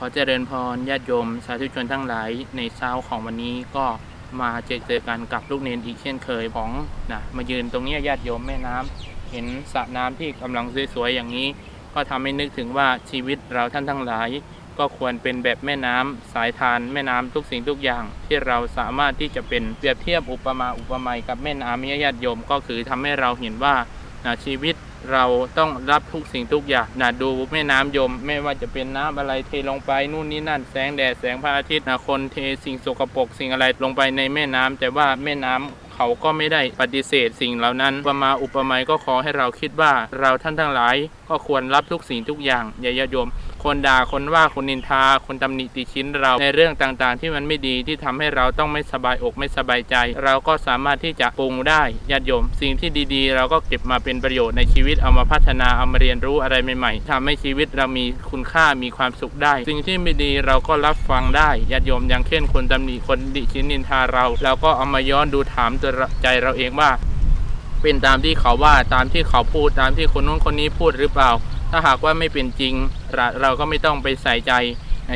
ขอเจริญพรญาติโยมสาธุชนทั้งหลายในเช้าของวันนี้ก็มาเจอเจอกันกับลูกเนนอีกเช่นเคยของนะมายืนตรงนี้ญาติโยมแม่น้ำเห็นสระน้ำที่กำลังสวยๆอย่างนี้ ก็ทำให้นึกถึงว่าชีวิตเราท่านทั้งหลาย ก็ควรเป็นแบบแม่น้ำสายทานแม่น้ำทุกสิ่งทุกอย่าง ที่เราสามารถที่จะเป็นเปรียบเทียบอุปมาอุปไมยกับแม่น้ำเนี่ยญาติโยมก็คือทำให้เราเห็นว่านะชีวิต เราต้องรับทุกสิ่งทุกอย่างนะดูแม่น้ำยม ไม่ว่าจะเป็นน้ำอะไรเทลงไปนู่นนี่นั่นแสงแดดแสงพระอาทิตย์นะคนเทสิ่งสกปรกสิ่งอะไรลงไปในแม่น้ำแต่ว่าแม่น้ำเขาก็ไม่ได้ปฏิเสธสิ่งเหล่านั้นอุปมาอุปไมยก็ขอให้เราคิดว่าเราท่านทั้งหลาย ก็ควรรับทุกสิ่งทุกอย่างอย่าญาติโยม คนด่าคนว่าคนนินทา คนตำหนิติชิ้นเราในเรื่องต่างๆ ที่มันไม่ดีที่ทำให้เราต้องไม่สบายอกไม่สบายใจ เราก็สามารถที่จะปรุงได้ญาติโยม สิ่งที่ดีๆ เราก็เก็บมาเป็นประโยชน์ในชีวิตเอามาพัฒนาเอามาเรียนรู้อะไรใหม่ๆทำให้ชีวิตเรามีคุณค่ามีความสุขได้ สิ่งที่ไม่ดีเราก็รับฟังได้ญาติโยมอย่างเช่นคนตำหนิคนดิชินนินทาเรา เราก็เอามาย้อนดูถามตัวใจเราเองว่า เป็นตามที่เขาว่าตามที่เขาพูดตามที่คนนู้นคนนี้พูดหรือเปล่า ถ้าหากว่าไม่เป็นจริง เราเราก็ไม่ต้องไปใส่ใจ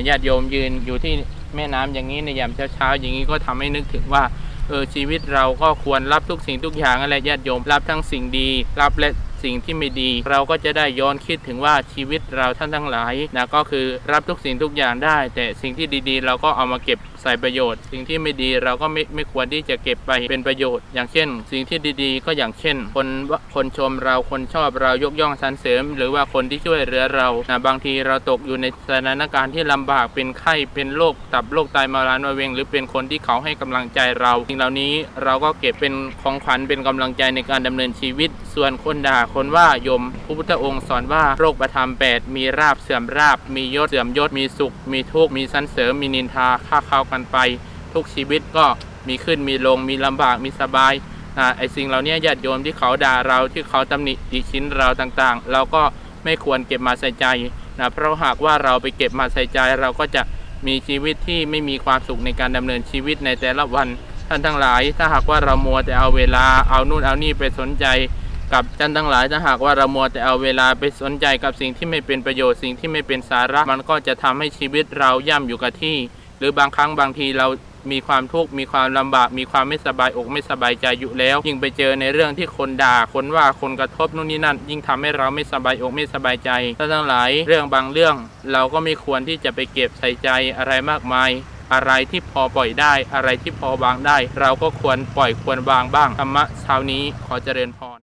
ญาติโยมยืนอยู่ที่แม่น้ำอย่างนี้ในยามเช้าๆอย่างนี้ก็ทำให้นึกถึงว่าเออชีวิตเราก็ควรรับทุกสิ่งทุกอย่างอะไรญาติโยมรับทั้งสิ่งดี รับและสิ่งที่ไม่ดี เราก็จะได้ย้อนคิดถึงว่าชีวิตเราท่านทั้งหลายนะก็คือรับทุกสิ่งทุกอย่างได้ แต่สิ่งที่ดีๆ เราก็เอามาเก็บ ใส่ประโยชน์ สิ่งที่ไม่ดีเราก็ไม่ไม่ควรที่จะเก็บไปเป็นประโยชน์ อย่างเช่น สิ่งที่ดีๆ ก็อย่างเช่น คนคนชมเราคนชอบเรายกย่องสรรเสริม หรือว่าคนที่ช่วยเหลือเรานะบางทีเราตกอยู่ในสถานการณ์ที่ลำบากเป็นไข้เป็นโรคตับโรคไตมาลานมาเวง หรือเป็นคนที่เขาให้กำลังใจเราสิ่งเหล่านี้เราก็เก็บเป็นของขวัญเป็นกำลังใจในการดำเนินชีวิต ส่วนคนด่าคนว่ายมพระพุทธองค์สอนว่าโรคประธรรมแปดมีราบเสื่อมราบ มียศเสื่อมยศมีสุข มีทุกข์มีสันเสริมมีนินทาค่าเขากันไป ทุกชีวิตก็มีขึ้นมีลงมีลำบากมีสบายอไอสิ่งเหล่านี้ญาติโยมที่เขาด่าเราที่เขาตำหนิติชินเราต่างๆ เราก็ไม่ควรเก็บมาใส่ใจนะเพราะหากว่าเราไปเก็บมาใส่ใจเราก็จะมีชีวิตที่ไม่มีความสุขในการดำเนินชีวิตในแต่ละวันท่านทั้งหลาย ถ้าหากว่าเรามัวแต่เอาเวลาเอานู่นเอานี่ไปสนใจ กับท่านทั้งหลาย ถ้าหากว่าเรามัวแต่เอาเวลาไปสนใจกับสิ่งที่ไม่เป็นประโยชน์สิ่งที่ไม่เป็นสาระ มันก็จะทำให้ชีวิตเราย่ำอยู่กับที่ หรือบางครั้งบางทีเรามีความทุกข์มีความลำบากมีความไม่สบายอกไม่สบายใจอยู่แล้ว ยิ่งไปเจอในเรื่องที่คนด่าคนว่าคนกระทบนู่นนี่นั่น ยิ่งทำให้เราไม่สบายอกไม่สบายใจทั้งหลายเรื่องบางเรื่อง เราก็ไม่ควรที่จะไปเก็บใส่ใจอะไรมากมายอะไรที่พอปล่อยได้อะไรที่พอวางได้ เราก็ควรปล่อยควรวางบ้างธรรมะเช้านี้ขอเจริญพร